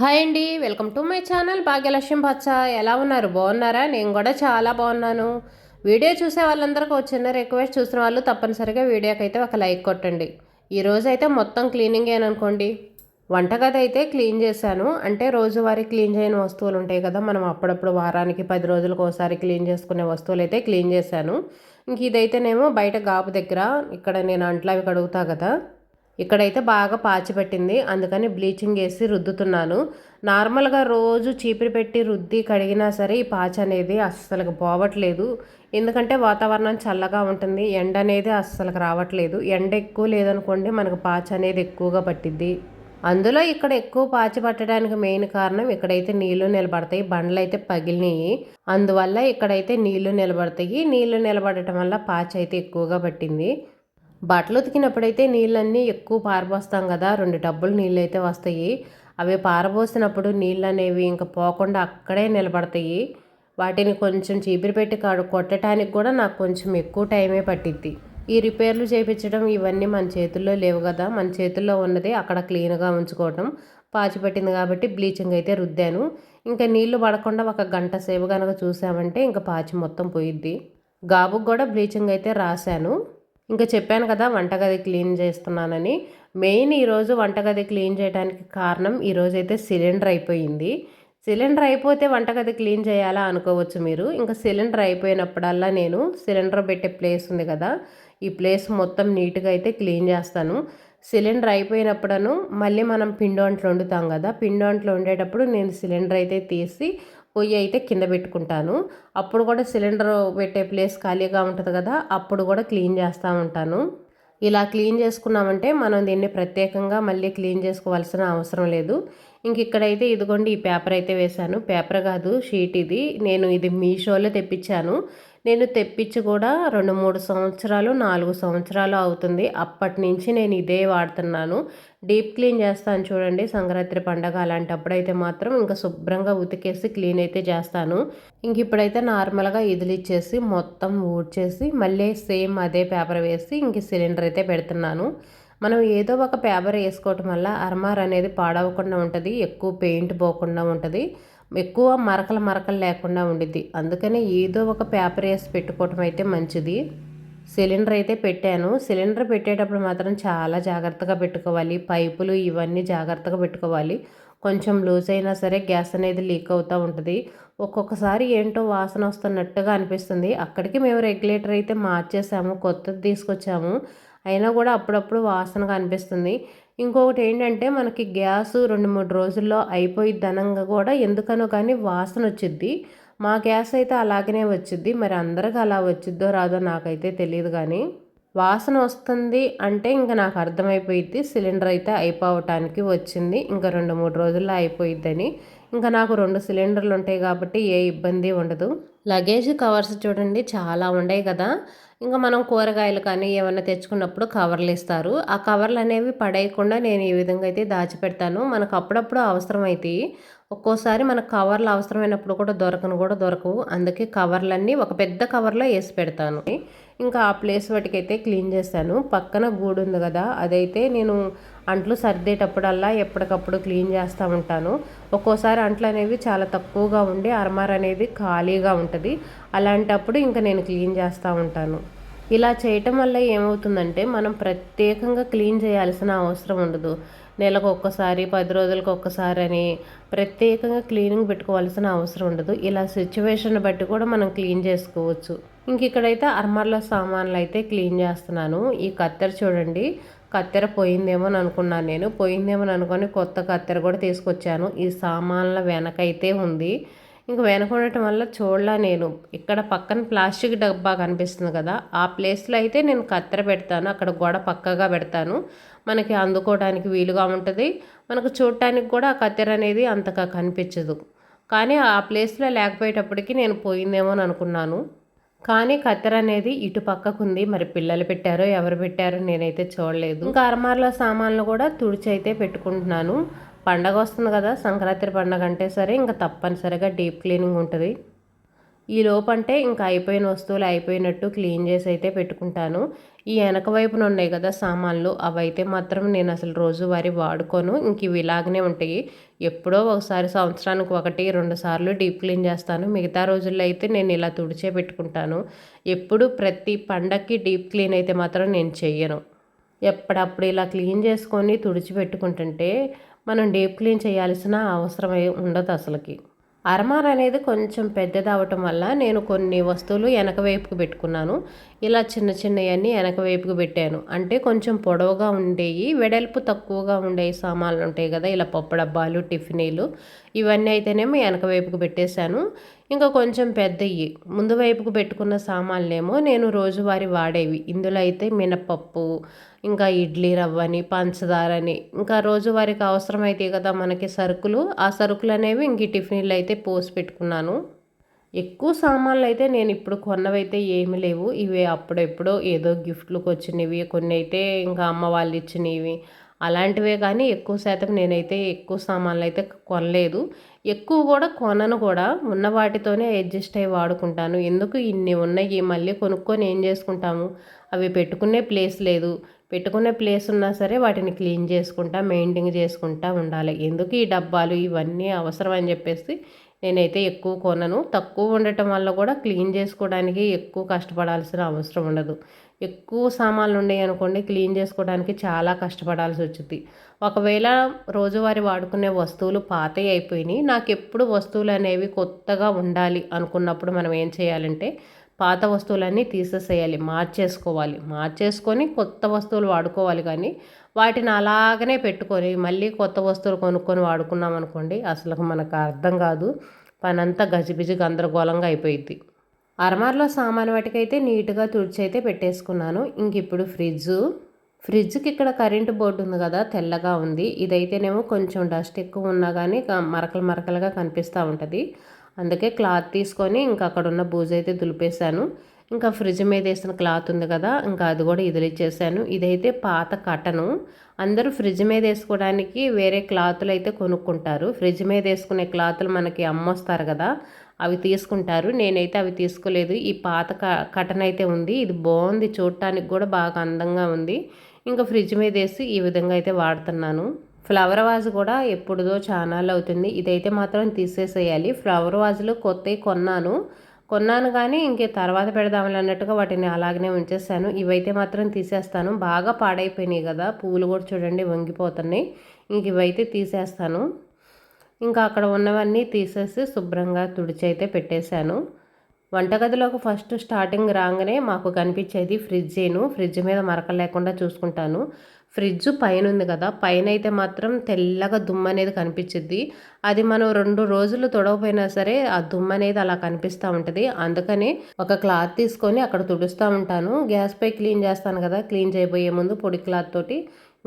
Hi అండి welcome to my channel భాగ్యలక్ష్యం పచ్చ ఎలా ఉన్నారు? బాగున్నారా? నేను కూడా చాలా బాగున్నాను. వీడియో చూసే వాళ్ళందరికీ ఒక చిన్న రిక్వెస్ట్ చూసిన వాళ్ళు తప్పనిసరిగా వీడియోకి అయితే ఒక లైక్ కొట్టండి. ఈరోజు అయితే మొత్తం క్లీనింగ్ అనుకోండి? వంటగది అయితే క్లీన్ చేశాను. అంటే రోజువారీ క్లీన్ చేయని వస్తువులు ఉంటాయి కదా మనం అప్పుడప్పుడు వారానికి పది రోజులకు ఒకసారి క్లీన్ చేసుకునే వస్తువులు అయితే క్లీన్ చేశాను. ఇంక ఇదైతేనేమో బయట గాపు దగ్గర ఇక్కడ నేను అంట్లు అవి కడుగుతా కదా. ఇక్కడైతే బాగా పాచి పెట్టింది అందుకని బ్లీచింగ్ వేసి రుద్దుతున్నాను. నార్మల్గా రోజు చీపిరి పెట్టి రుద్ది కడిగినా సరే ఈ పాచి అనేది అస్సలు పోవట్లేదు. ఎందుకంటే వాతావరణం చల్లగా ఉంటుంది. ఎండ అనేది అస్సలు రావట్లేదు. ఎండ ఎక్కువ లేదనుకోండి మనకు పాచి అనేది ఎక్కువగా పట్టిద్ది. అందులో ఇక్కడ ఎక్కువ పాచి పట్టడానికి మెయిన్ కారణం ఇక్కడైతే నీళ్ళు నిలబడతాయి. బండ్లు అయితే పగిలినాయి. అందువల్ల ఇక్కడైతే నీళ్ళు నిలబడతాయి. నీళ్ళు నిలబడటం వల్ల పాచి అయితే ఎక్కువగా పట్టింది. బట్టలు ఉతికినప్పుడైతే నీళ్ళన్నీ ఎక్కువ పారబోస్తాం కదా రెండు డబ్బులు నీళ్ళు అయితే వస్తాయి. అవి పారబోసినప్పుడు నీళ్ళు అనేవి ఇంకా పోకుండా అక్కడే నిలబడతాయి. వాటిని కొంచెం చీపిరి పెట్టి కాడు కొట్టడానికి కూడా నాకు కొంచెం ఎక్కువ టైమే పట్టిద్ది. ఈ రిపేర్లు చేయించడం ఇవన్నీ మన చేతుల్లో లేవు కదా మన చేతుల్లో ఉన్నది అక్కడ క్లీన్గా ఉంచుకోవటం. పాచి పట్టింది కాబట్టి బ్లీచింగ్ అయితే రుద్దాను. ఇంకా నీళ్ళు పడకుండా ఒక గంట సేపు కనుక చూసామంటే ఇంకా పాచి మొత్తం పోయిద్ది. గాబుకు కూడా బ్లీచింగ్ అయితే రాశాను. ఇంకా చెప్పాను కదా వంటగది క్లీన్ చేస్తున్నానని. మెయిన్ ఈరోజు వంటగది క్లీన్ చేయడానికి కారణం ఈరోజు అయితే సిలిండర్ అయిపోయింది. సిలిండర్ అయిపోతే వంటగది క్లీన్ చేయాలా అనుకోవచ్చు మీరు. ఇంకా సిలిండర్ అయిపోయినప్పుడల్లా నేను సిలిండర్ పెట్టే ప్లేస్ ఉంది కదా ఈ ప్లేస్ మొత్తం నీట్గా అయితే క్లీన్ చేస్తాను. సిలిండర్ అయిపోయినప్పుడను మళ్ళీ మనం పిండి వండుతాం కదా పిండి వంటలు వండేటప్పుడు నేను సిలిండర్ అయితే తీసి పొయ్యి అయితే కింద పెట్టుకుంటాను. అప్పుడు కూడా సిలిండర్ పెట్టే ప్లేస్ ఖాళీగా ఉంటుంది కదా అప్పుడు కూడా క్లీన్ చేస్తూ ఉంటాను. ఇలా క్లీన్ చేసుకున్నామంటే మనం దీన్ని ప్రత్యేకంగా మళ్ళీ క్లీన్ చేసుకోవాల్సిన అవసరం లేదు. ఇంక ఇక్కడైతే ఇదిగోండి ఈ పేపర్ అయితే వేశాను. పేపర్ కాదు షీట్ ఇది. నేను ఇది మీషోలో తెప్పించాను. నేను తెప్పించి కూడా రెండు మూడు సంవత్సరాలు నాలుగు సంవత్సరాలు అవుతుంది. అప్పటి నుంచి నేను ఇదే వాడుతున్నాను. డీప్ క్లీన్ చేస్తాను చూడండి. సంక్రాంతి పండగ అలాంటప్పుడు అయితే మాత్రం ఇంకా శుభ్రంగా ఉతికేసి క్లీన్ అయితే చేస్తాను. ఇంక ఇప్పుడైతే నార్మల్గా ఇదిలిచ్చేసి మొత్తం ఊడ్చేసి మళ్ళీ సేమ్ అదే పేపర్ వేసి ఇంక సిలిండర్ అయితే పెడుతున్నాను. మనం ఏదో ఒక పేపర్ వేసుకోవటం వల్ల అర్మార్ అనేది పాడవకుండా ఉంటుంది. ఎక్కువ పెయింట్ పోకుండా ఉంటుంది. ఎక్కువ మరకలు మరకలు లేకుండా ఉండిద్ది. అందుకనే ఏదో ఒక పేపర్ వేసి పెట్టుకోవటం అయితే మంచిది. సిలిండర్ అయితే పెట్టాను. సిలిండర్ పెట్టేటప్పుడు మాత్రం చాలా జాగ్రత్తగా పెట్టుకోవాలి. పైపులు ఇవన్నీ జాగ్రత్తగా పెట్టుకోవాలి. కొంచెం లూజ్ అయినా సరే గ్యాస్ అనేది లీక్ అవుతూ ఉంటుంది. ఒక్కొక్కసారి ఏంటో వాసన వస్తున్నట్టుగా అనిపిస్తుంది. అక్కడికి మేము రెగ్యులేటర్ అయితే మార్చేసాము. కొత్తది తీసుకొచ్చాము. అయినా కూడా అప్పుడప్పుడు వాసనగా అనిపిస్తుంది. ఇంకొకటి ఏంటంటే మనకి గ్యాస్ రెండు మూడు రోజుల్లో అయిపోయిద్ది అనంగా కూడా. ఎందుకనో కానీ వాసన వచ్చిద్ది. మా గ్యాస్ అయితే అలాగనే వచ్చిద్ది. మరి అందరికి అలా వచ్చిద్దో రాదో నాకైతే తెలియదు కానీ వాసన వస్తుంది అంటే ఇంకా నాకు అర్థమైపోయింది సిలిండర్ అయితే అయిపోవటానికి వచ్చింది. ఇంకా రెండు మూడు రోజుల్లో అయిపోయిద్దని. ఇంకా నాకు రెండు సిలిండర్లు ఉంటాయి కాబట్టి ఏ ఇబ్బంది ఉండదు. లగేజ్ కవర్స్ చూడండి చాలా ఉన్నాయి కదా. ఇంకా మనం కూరగాయలు కానీ ఏమైనా తెచ్చుకున్నప్పుడు కవర్లు ఇస్తారు. ఆ కవర్లు అనేవి పడేయకుండా నేను ఈ విధంగా అయితే దాచిపెడతాను. మనకు అప్పుడప్పుడు అవసరం అవుతాయి ఒక్కోసారి మనకు కవర్లు అవసరమైనప్పుడు కూడా దొరకను కూడా దొరకవు. అందుకే కవర్లన్నీ ఒక పెద్ద కవర్లో వేసి పెడతాను. ఇంకా ఆ ప్లేస్ వాటికైతే క్లీన్ చేస్తాను పక్కన గూడు ఉంది కదా అదైతే నేను అంట్లు సర్దేటప్పుడల్లా ఎప్పటికప్పుడు క్లీన్ చేస్తూ ఉంటాను. ఒక్కోసారి అంట్లు అనేవి చాలా తక్కువగా ఉండి అర్మార్ అనేది ఖాళీగా ఉంటుంది. అలాంటప్పుడు ఇంకా నేను క్లీన్ చేస్తూ ఉంటాను. ఇలా చేయటం వల్ల ఏమవుతుందంటే మనం ప్రత్యేకంగా క్లీన్ చేయాల్సిన అవసరం ఉండదు. నెలకు ఒక్కసారి పది రోజులకు ఒక్కసారి అని ప్రత్యేకంగా క్లీనింగ్ పెట్టుకోవాల్సిన అవసరం ఉండదు. ఇలా సిచ్యువేషన్ బట్టి కూడా మనం క్లీన్ చేసుకోవచ్చు. ఇంక ఇక్కడైతే అర్మర్లో సామాన్లు అయితే క్లీన్ చేస్తున్నాను. ఈ కత్తెర చూడండి. కత్తెర పోయిందేమో అని అనుకున్నాను నేను. పోయిందేమో అనుకొని కొత్త కత్తెర కూడా తీసుకొచ్చాను. ఈ సామాన్ల వెనకైతే ఉంది. ఇంక వెనక ఉండటం వల్ల చూడలా నేను. ఇక్కడ పక్కన ప్లాస్టిక్ డబ్బా కనిపిస్తుంది కదా. ఆ ప్లేస్లో అయితే నేను కత్తెర పెడతాను. అక్కడ గోడ పక్కగా పెడతాను. మనకి అందుకోవడానికి వీలుగా ఉంటుంది. మనకు చూడటానికి కూడా ఆ కత్తెర అనేది అంతగా కనిపించదు. కానీ ఆ ప్లేస్లో లేకపోయేటప్పటికి నేను పోయిందేమో అని అనుకున్నాను. కానీ కత్తెర అనేది ఇటు పక్కకుంది. మరి పిల్లలు పెట్టారో ఎవరు పెట్టారో నేనైతే చూడలేదు. ఇంకా అరమార్ల సామాన్లు కూడా తుడిచి అయితే పెట్టుకుంటున్నాను. పండగ వస్తుంది కదా సంక్రాంతి పండగ అంటే సరే ఇంకా తప్పనిసరిగా డీప్ క్లీనింగ్ ఉంటుంది. ఈ లోపంటే ఇంకా అయిపోయిన వస్తువులు అయిపోయినట్టు క్లీన్ చేసి అయితే పెట్టుకుంటాను. ఈ వెనక వైపున ఉన్నాయి కదా సామాన్లు అవైతే మాత్రం నేను అసలు రోజువారీ వాడుకోను. ఇంక ఇవి ఇలాగనే ఉంటాయి. ఎప్పుడో ఒకసారి సంవత్సరానికి ఒకటి రెండు సార్లు డీప్ క్లీన్ చేస్తాను. మిగతా రోజుల్లో అయితే నేను ఇలా తుడిచే పెట్టుకుంటాను. ఎప్పుడు ప్రతి పండక్కి డీప్ క్లీన్ అయితే మాత్రం నేను చెయ్యను. ఎప్పుడప్పుడు ఇలా క్లీన్ చేసుకొని తుడిచి పెట్టుకుంటుంటే మనం డీప్ క్లీన్ చేయాల్సిన అవసరం ఉండదు అసలుకి. అరమార్ అనేది కొంచెం పెద్దది అవటం వల్ల నేను కొన్ని వస్తువులు వెనక వైపుకు పెట్టుకున్నాను. ఇలా చిన్న చిన్నవన్నీ వెనక వైపుకు పెట్టాను. అంటే కొంచెం పొడవుగా ఉండేవి వెడల్పు తక్కువగా ఉండే సామాన్లు ఉంటాయి కదా ఇలా పప్పు డబ్బాలు టిఫినీలు ఇవన్నీ అయితేనేమో వెనక వైపుకు పెట్టేశాను. ఇంకా కొంచెం పెద్దవి ముందు వైపుకు పెట్టుకున్న సామాన్లేమో నేను రోజువారి వాడేవి. ఇందులో అయితే మినపప్పు ఇంకా ఇడ్లీ రవ్వని పంచదారని. ఇంకా రోజువారికి అవసరమైతే కదా మనకి సరుకులు. ఆ సరుకులు అనేవి ఇంక టిఫిన్లు అయితే పోసి పెట్టుకున్నాను. ఎక్కువ సామాన్లు అయితే నేను ఇప్పుడు కొన్నవైతే ఏమి లేవు. ఇవి అప్పుడెప్పుడో ఏదో గిఫ్ట్లకు వచ్చినవి కొన్ని అయితే ఇంకా అమ్మ వాళ్ళు ఇచ్చినవి అలాంటివే కానీ ఎక్కువ శాతం నేనైతే ఎక్కువ సామాన్లు అయితే కొనలేదు. ఎక్కువ కూడా కొనను కూడా. ఉన్న వాటితోనే అడ్జస్ట్ అయ్యి వాడుకుంటాను. ఎందుకు? ఇన్ని ఉన్నాయి మళ్ళీ కొనుక్కొని ఏం చేసుకుంటాము? అవి పెట్టుకునే ప్లేస్ లేదు. పెట్టుకునే ప్లేస్ ఉన్నా సరే వాటిని క్లీన్ చేసుకుంటా మెయింటైన్ చేసుకుంటా ఉండాలి. ఎందుకు ఈ డబ్బాలు ఇవన్నీ అవసరం అని చెప్పేసి నేనైతే ఎక్కువ కొనను. తక్కువ ఉండటం వల్ల కూడా క్లీన్ చేసుకోవడానికి ఎక్కువ కష్టపడాల్సిన అవసరం ఉండదు. ఎక్కువ సామాన్లు ఉన్నాయి అనుకోండి క్లీన్ చేసుకోవడానికి చాలా కష్టపడాల్సి వచ్చింది ఒకవేళ రోజువారీ వాడుకునే వస్తువులు పాతవి అయిపోయినాయి నాకు ఎప్పుడు వస్తువులు అనేవి కొత్తగా ఉండాలి అనుకున్నప్పుడు మనం ఏం చేయాలంటే పాత వస్తువులన్నీ తీసేసేయాలి మార్చేసుకోవాలి. మార్చేసుకొని కొత్త వస్తువులు వాడుకోవాలి కానీ వాటిని అలాగనే పెట్టుకొని మళ్ళీ కొత్త వస్తువులు కొనుక్కొని వాడుకున్నాం అనుకోండి అసలు మనకు అర్థం కాదు. పనంతా గజిబిజి గందరగోళంగా అయిపోయింది అరమార్లో సామాన్ వాటికైతే నీట్గా తుడిచి అయితే పెట్టేసుకున్నాను. ఇంక ఇప్పుడు ఫ్రిడ్జ్. ఫ్రిడ్జ్కి ఇక్కడ కరెంటు బోర్డు ఉంది కదా తెల్లగా ఉంది. ఇదైతేనేమో కొంచెం డస్ట్ ఎక్కువ ఉన్నా కానీ మరకలు మరకలుగా కనిపిస్తూ ఉంటుంది. అందుకే క్లాత్ తీసుకొని ఇంకా అక్కడ ఉన్న బూజు అయితే దులిపేశాను. ఇంకా ఫ్రిడ్జ్ మీద వేసిన క్లాత్ ఉంది కదా ఇంకా అది కూడా ఇదిలిచ్చేసాను. ఇదైతే పాత కటను. అందరూ ఫ్రిడ్జ్ మీద వేసుకోవడానికి వేరే క్లాతులు అయితే కొనుక్కుంటారు. ఫ్రిడ్జ్ మీద వేసుకునే క్లాతులు మనకి అమ్మొస్తారు కదా అవి తీసుకుంటారు. నేనైతే అవి తీసుకోలేదు. ఈ పాత కటన్ అయితే ఉంది. ఇది బాగుంది. చూడటానికి కూడా బాగా అందంగా ఉంది. ఇంకా ఫ్రిడ్జ్ మీద వేసి ఈ విధంగా అయితే వాడుతున్నాను. ఫ్లవర్ వాజ్ కూడా ఎప్పుడుదో చానాలు అవుతుంది. ఇదైతే మాత్రం తీసేసేయాలి. ఫ్లవర్ వాజ్లు కొత్తవి కొన్నాను. కొన్నాను కానీ ఇంకే తర్వాత పెడదామని అన్నట్టుగా వాటిని అలాగనే ఉంచేస్తాను ఇవైతే మాత్రం తీసేస్తాను. బాగా పాడైపోయినాయి కదా. పూలు కూడా చూడండి వంగిపోతున్నాయి. ఇంక ఇవైతే తీసేస్తాను. ఇంకా అక్కడ ఉన్నవన్నీ తీసేసి శుభ్రంగా తుడిచి అయితే పెట్టేశాను. వంటగదిలోకి ఫస్ట్ స్టార్టింగ్ రాగానే మాకు కనిపించేది ఫ్రిడ్జేను ఫ్రిడ్జ్ మీద మరక లేకుండా చూసుకుంటాను. ఫ్రిడ్జ్ పైన ఉంది కదా పైన అయితే మాత్రం తెల్లగా దుమ్ము అనేది కనిపించింది అది మనం రెండు రోజులు తొడవపోయినా సరే ఆ దుమ్ము అనేది అలా కనిపిస్తూ ఉంటుంది. అందుకని ఒక క్లాత్ తీసుకొని అక్కడ తుడుస్తూ ఉంటాను. గ్యాస్ పై క్లీన్ చేస్తాను కదా క్లీన్ చేయబోయే ముందు పొడి క్లాత్ తోటి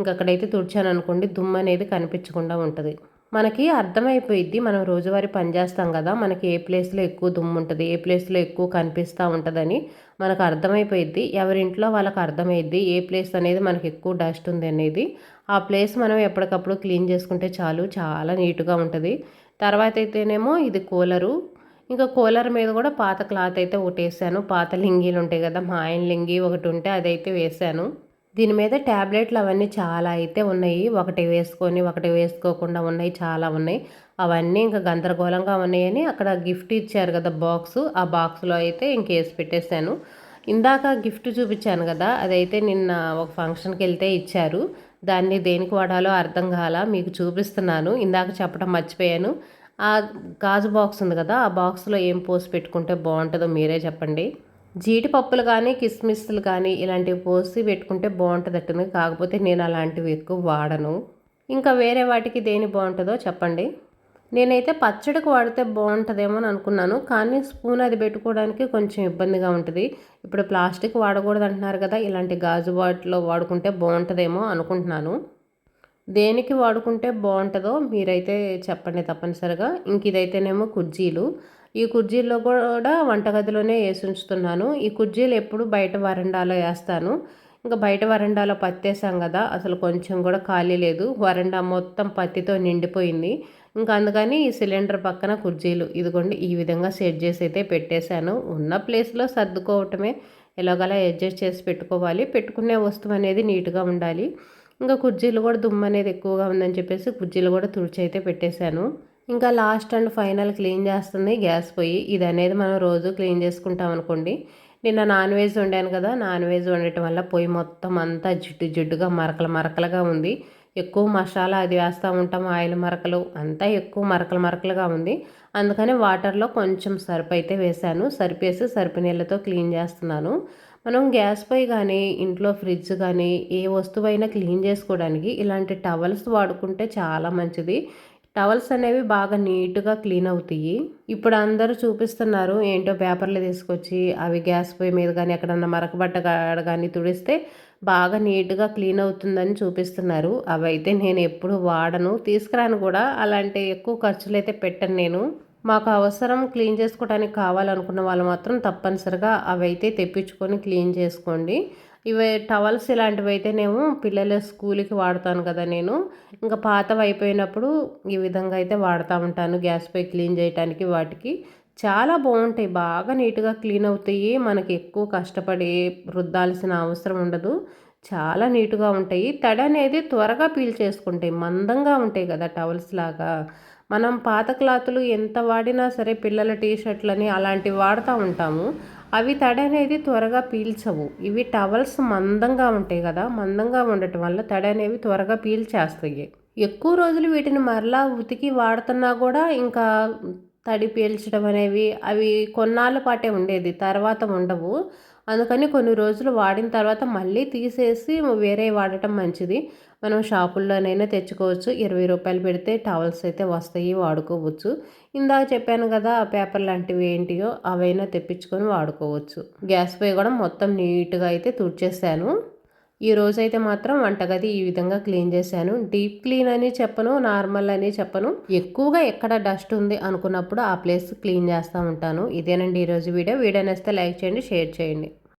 ఇంకక్కడైతే తుడిచాను అనుకోండి దుమ్ము అనేది కనిపించకుండా ఉంటుంది. మనకి అర్థమైపోయిద్ది. మనం రోజువారీ పని చేస్తాం కదా మనకి ఏ ప్లేస్లో ఎక్కువ దుమ్ము ఉంటుంది ఏ ప్లేస్లో ఎక్కువ కనిపిస్తూ ఉంటుందని మనకు అర్థమైపోయిద్ది. ఎవరింట్లో వాళ్ళకి అర్థమైద్ది ఏ ప్లేస్ అనేది మనకి ఎక్కువ డస్ట్ ఉంది అనేది. ఆ ప్లేస్ మనం ఎప్పటికప్పుడు క్లీన్ చేసుకుంటే చాలు చాలా నీట్గా ఉంటుంది. తర్వాత అయితేనేమో ఇది కూలరు. ఇంకా కూలర్ మీద కూడా పాత క్లాత్ అయితే ఒకటి వేసాను. పాత లింగీలు ఉంటాయి కదా మా ఆయన లింగి ఒకటి ఉంటే అదైతే వేసాను. దీని మీద ట్యాబ్లెట్లు అవన్నీ చాలా అయితే ఉన్నాయి. ఒకటి వేసుకొని ఒకటి వేసుకోకుండా ఉన్నాయి. చాలా ఉన్నాయి. అవన్నీ ఇంకా గందరగోళంగా ఉన్నాయని అక్కడ గిఫ్ట్ ఇచ్చారు కదా బాక్స్. ఆ బాక్స్లో అయితే ఇంకేసి పెట్టేశాను. ఇందాక గిఫ్ట్ చూపించాను కదా అదైతే నిన్న ఒక ఫంక్షన్కి వెళ్తే ఇచ్చారు. దాన్ని దేనికి వాడాలో అర్థం కాల మీకు చూపిస్తున్నాను. ఇందాక చెప్పడం మర్చిపోయాను. ఆ గాజు బాక్స్ ఉంది కదా ఆ బాక్స్లో ఏం పోసి పెట్టుకుంటే బాగుంటుందో మీరే చెప్పండి. జీడిపప్పులు కానీ కిస్మిస్లు కానీ ఇలాంటివి పోసి పెట్టుకుంటే బాగుంటుంది కాకపోతే నేను అలాంటివి ఎక్కువ వాడను. ఇంకా వేరే వాటికి దేని బాగుంటుందో చెప్పండి. నేనైతే పచ్చడికి వాడితే బాగుంటుందేమో అని అనుకున్నాను. కానీ స్పూన్ అది పెట్టుకోవడానికి కొంచెం ఇబ్బందిగా ఉంటుంది. ఇప్పుడు ప్లాస్టిక్ వాడకూడదు అంటున్నారు కదా ఇలాంటి గాజు బాటిల్లో వాడుకుంటే బాగుంటుందేమో అనుకుంటున్నాను. దేనికి వాడుకుంటే బాగుంటుందో మీరైతే చెప్పండి తప్పనిసరిగా. ఇంక ఇదైతేనేమో కుర్జీలు. ఈ కుర్జీల్లో కూడా వంటగదిలోనే వేసి ఉంచుతున్నాను. ఈ కుర్జీలు ఎప్పుడు బయట వరండాలో వేస్తాను. ఇంకా బయట వరండాలో పత్తేసాం కదా అసలు కొంచెం కూడా ఖాళీ లేదు. వరండా మొత్తం పత్తితో నిండిపోయింది. ఇంకా అందుకని ఈ సిలిండర్ పక్కన కుర్జీలు ఇదిగోండి ఈ విధంగా సెట్ చేసి అయితే పెట్టేశాను. ఉన్న ప్లేస్లో సర్దుకోవటమే ఎలాగలా అడ్జస్ట్ చేసి పెట్టుకోవాలి. పెట్టుకునే వస్తువు అనేది నీట్గా ఉండాలి. ఇంకా కుర్జీలు కూడా దుమ్ము అనేది ఎక్కువగా ఉందని చెప్పేసి కుర్జీలు కూడా తుడిచి అయితే పెట్టేశాను. ఇంకా లాస్ట్ అండ్ ఫైనల్ క్లీన్ చేస్తుంది గ్యాస్ పొయ్యి. ఇది అనేది మనం రోజు క్లీన్ చేసుకుంటాం అనుకోండి. నిన్న నాన్ వెజ్ వండాను కదా నాన్ వెజ్ వండటం వల్ల పొయ్యి మొత్తం అంతా జిడ్డు జిడ్డుగా మరకలు మరకలుగా ఉంది. ఎక్కువ మసాలా అది వేస్తూ ఉంటాం ఆయిల్ మరకలు అంతా ఎక్కువ మరకలు మరకలుగా ఉంది. అందుకని వాటర్లో కొంచెం సర్పు అయితే వేశాను. సరిపేసి సరిపి నీళ్ళతో క్లీన్ చేస్తున్నాను. మనం గ్యాస్ పై కానీ ఇంట్లో ఫ్రిడ్జ్ కానీ ఏ వస్తువైనా క్లీన్ చేసుకోవడానికి ఇలాంటి టవల్స్ వాడుకుంటే చాలా మంచిది. టవల్స్ అనేవి బాగా నీట్గా క్లీన్ అవుతాయి. ఇప్పుడు అందరూ చూపిస్తున్నారు ఏంటో పేపర్లు తీసుకొచ్చి అవి గ్యాస్ పొయ్యి మీద కానీ ఎక్కడన్నా మరకబట్ట కానీ తుడిస్తే బాగా నీట్గా క్లీన్ అవుతుందని చూపిస్తున్నారు. అవి అయితే నేను ఎప్పుడు వాడను. తీసుకురాను కూడా. అలాంటి ఎక్కువ ఖర్చులు అయితే పెట్టను నేను. మాకు అవసరం క్లీన్ చేసుకోవడానికి కావాలనుకున్న వాళ్ళు మాత్రం తప్పనిసరిగా అవి అయితే తెప్పించుకొని క్లీన్ చేసుకోండి. ఇవి టవల్స్ ఇలాంటివి అయితేనేమో పిల్లల స్కూల్కి వాడతాను కదా నేను. ఇంకా పాతవి అయిపోయినప్పుడు ఈ విధంగా అయితే వాడుతూ ఉంటాను గ్యాస్ పై క్లీన్ చేయడానికి వాటికి. చాలా బాగుంటాయి. బాగా నీట్గా క్లీన్ అవుతాయి. మనకి ఎక్కువ కష్టపడి రుద్దాల్సిన అవసరం ఉండదు. చాలా నీట్గా ఉంటాయి. తడి అనేది త్వరగా పీల్ చేసుకుంటాయి మందంగా ఉంటాయి కదా టవల్స్ లాగా. మనం పాత క్లాతులు ఎంత వాడినా సరే పిల్లల టీ షర్ట్లని అలాంటివి వాడుతూ ఉంటాము. అవి తడి అనేది త్వరగా పీల్చవు. ఇవి టవల్స్ మందంగా ఉంటాయి కదా మందంగా ఉండటం వల్ల తడి అనేవి త్వరగా పీల్చేస్తాయి. ఎక్కువ రోజులు వీటిని మరలా ఉతికి వాడుతున్నా కూడా ఇంకా తడి పీల్చడం అనేవి అవి కొన్నాళ్ళ పాటే ఉండేది తర్వాత ఉండవు. అందుకని కొన్ని రోజులు వాడిన తర్వాత మళ్ళీ తీసేసి వేరే వాడటం మంచిది. మనం షాపుల్లోనైనా తెచ్చుకోవచ్చు. ఇరవై రూపాయలు పెడితే టవల్స్ అయితే వస్తాయి వాడుకోవచ్చు. ఇందాక చెప్పాను కదా ఆ పేపర్ లాంటివి ఏంటియో అవైనా తెప్పించుకొని వాడుకోవచ్చు. గ్యాస్ పొయ్యి కూడా మొత్తం నీట్గా అయితే తుడిచేసాను. ఈ రోజైతే మాత్రం వంటగది ఈ విధంగా క్లీన్ చేశాను. డీప్ క్లీన్ అని చెప్పను నార్మల్ అని చెప్పను. ఎక్కువగా ఎక్కడ డస్ట్ ఉంది అనుకున్నప్పుడు ఆ ప్లేస్ క్లీన్ చేస్తూ ఉంటాను. ఇదేనండి ఈరోజు వీడియో. వీడియో నేస్తే లైక్ చేయండి షేర్ చేయండి.